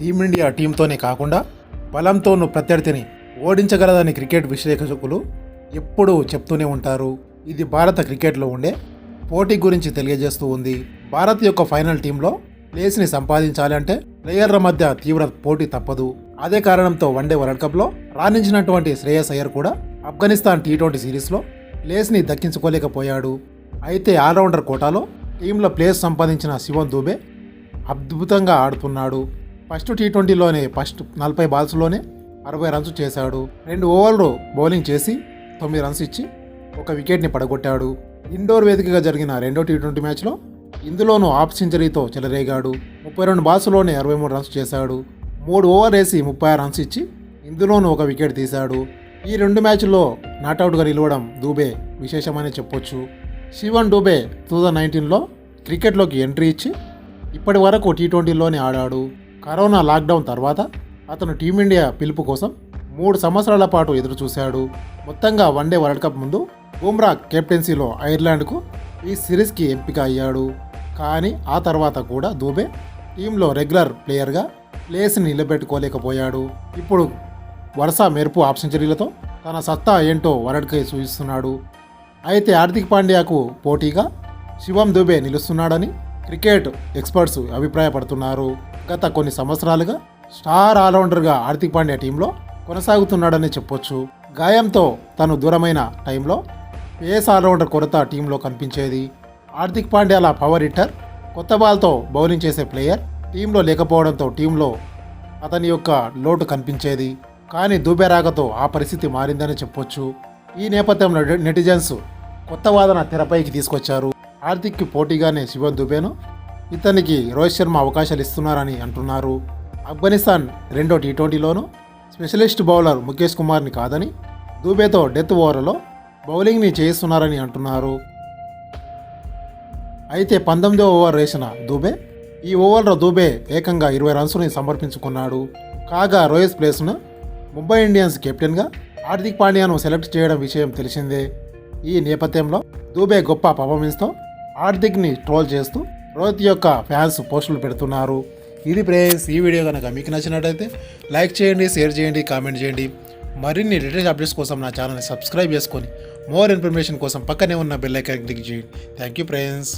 Team India టీంతోనే కాకుండా బలంతోనూ ప్రత్యర్థిని ఓడించగలదని cricket విశ్లేషకులు ఎప్పుడూ చెప్తూనే ఉంటారు. ఇది భారత క్రికెట్లో ఉండే పోటీ గురించి తెలియజేస్తూ ఉంది. భారత్ యొక్క ఫైనల్ టీంలో ప్లేస్ని సంపాదించాలంటే ప్లేయర్ల మధ్య తీవ్ర పోటీ తప్పదు. అదే కారణంతో వన్డే వరల్డ్ కప్లో రాణించినటువంటి శ్రేయస్ అయ్యర్ కూడా ఆఫ్ఘనిస్తాన్ టీ ట్వంటీ సిరీస్లో ప్లేస్ని దక్కించుకోలేకపోయాడు. అయితే ఆల్రౌండర్ కోటాలో టీంలో ప్లేస్ సంపాదించిన శివన్ దూబే అద్భుతంగా ఆడుతున్నాడు. ఫస్ట్ టీ ట్వంటీలోనే ఫస్ట్ నలభై బాల్స్లోనే అరవై రన్స్ చేశాడు. రెండు ఓవర్లు బౌలింగ్ చేసి తొమ్మిది రన్స్ ఇచ్చి ఒక వికెట్ని పడగొట్టాడు. ఇండోర్ వేదికగా జరిగిన రెండో టీ ట్వంటీ మ్యాచ్లో ఇందులోనూ ఆఫ్ సెంచరీతో చెలరేగాడు. ముప్పై రెండు బాల్స్లోనే అరవై మూడు రన్స్ చేశాడు. మూడు ఓవర్ వేసి ముప్పై ఆరు రన్స్ ఇచ్చి ఇందులోనూ ఒక వికెట్ తీశాడు. ఈ రెండు మ్యాచ్ల్లో నాటౌట్గా నిలవడం దూబే విశేషమని చెప్పొచ్చు. శివన్ డూబే టూ థౌజండ్ నైన్టీన్లో క్రికెట్లోకి ఎంట్రీ ఇచ్చి ఇప్పటి వరకు టీ ట్వంటీలోనే ఆడాడు. కరోనా లాక్డౌన్ తర్వాత అతను టీమిండియా పిలుపు కోసం మూడు సంవత్సరాల పాటు ఎదురుచూశాడు. మొత్తంగా వన్డే వరల్డ్ కప్ ముందు బుమ్రా కెప్టెన్సీలో ఐర్లాండ్కు ఈ సిరీస్కి ఎంపిక అయ్యాడు. కానీ ఆ తర్వాత కూడా దూబే టీంలో రెగ్యులర్ ప్లేయర్గా ప్లేస్ని నిలబెట్టుకోలేకపోయాడు. ఇప్పుడు వరుస మెరుపు ఆఫ్ సెంచరీలతో తన సత్తా ఏంటో వరడ్కై చూపిస్తున్నాడు. అయితే హార్దిక్ పాండ్యాకు పోటీగా శివం దుబే నిలుస్తున్నాడని క్రికెట్ ఎక్స్పర్ట్స్ అభిప్రాయపడుతున్నారు. గత కొన్ని సంవత్సరాలుగా స్టార్ ఆల్రౌండర్గా హార్దిక్ పాండ్యా టీంలో కొనసాగుతున్నాడని చెప్పొచ్చు. గాయంతో తను దూరమైన టైంలో పేస్ ఆల్రౌండర్ కొరత టీంలో కనిపించేది. హార్దిక్ పాండ్యాల పవర్ హిట్టర్ కొత్త బాల్తో బౌలింగ్ చేసే ప్లేయర్ టీంలో లేకపోవడంతో టీంలో అతని యొక్క లోటు కనిపించేది. కానీ దూబే ఆ పరిస్థితి మారిందని చెప్పొచ్చు. ఈ నేపథ్యంలో నెటిజన్స్ కొత్త వాదన తెరపైకి తీసుకొచ్చారు. హార్దిక్కి పోటీగానే శివన్ దుబేను ఇతనికి రోహిత్ శర్మ అవకాశాలు ఇస్తున్నారని అంటున్నారు. ఆఫ్ఘనిస్తాన్ రెండో టీ ట్వంటీలోనూ స్పెషలిస్ట్ బౌలర్ ముఖేష్ కుమార్ని కాదని దూబేతో డెత్ ఓవర్లో బౌలింగ్ని చేయిస్తున్నారని అంటున్నారు. అయితే పంతొమ్మిదో ఓవర్ వేసిన దూబే ఈ ఓవర్లో దూబే ఏకంగా ఇరవై రన్స్ని సమర్పించుకున్నాడు కాగా రోహిత్ ప్లేస్ను ముంబై ఇండియన్స్ కెప్టెన్గా హార్దిక్ పాండ్యాను సెలెక్ట్ చేయడం విషయం తెలిసిందే. ఈ నేపథ్యంలో దూబే గొప్ప పర్ఫార్మెన్స్తో హార్దిక్ని ట్రోల్ చేస్తూ రోహిత్ యొక్క ఫ్యాన్స్ పోస్టులు పెడుతున్నారు. ఇది ప్రేయస్ ఈ వీడియో కనుక మీకు నచ్చినట్టయితే లైక్ చేయండి షేర్ చేయండి కామెంట్ చేయండి. మరిన్ని లేటెస్ట్ అప్డేట్స్ కోసం నా ఛానల్ని సబ్స్క్రైబ్ చేసుకొని మోర్ ఇన్ఫర్మేషన్ కోసం పక్కనే ఉన్న బెల్ ఐకాన్ క్లిక్ చేయండి. Thank you friends.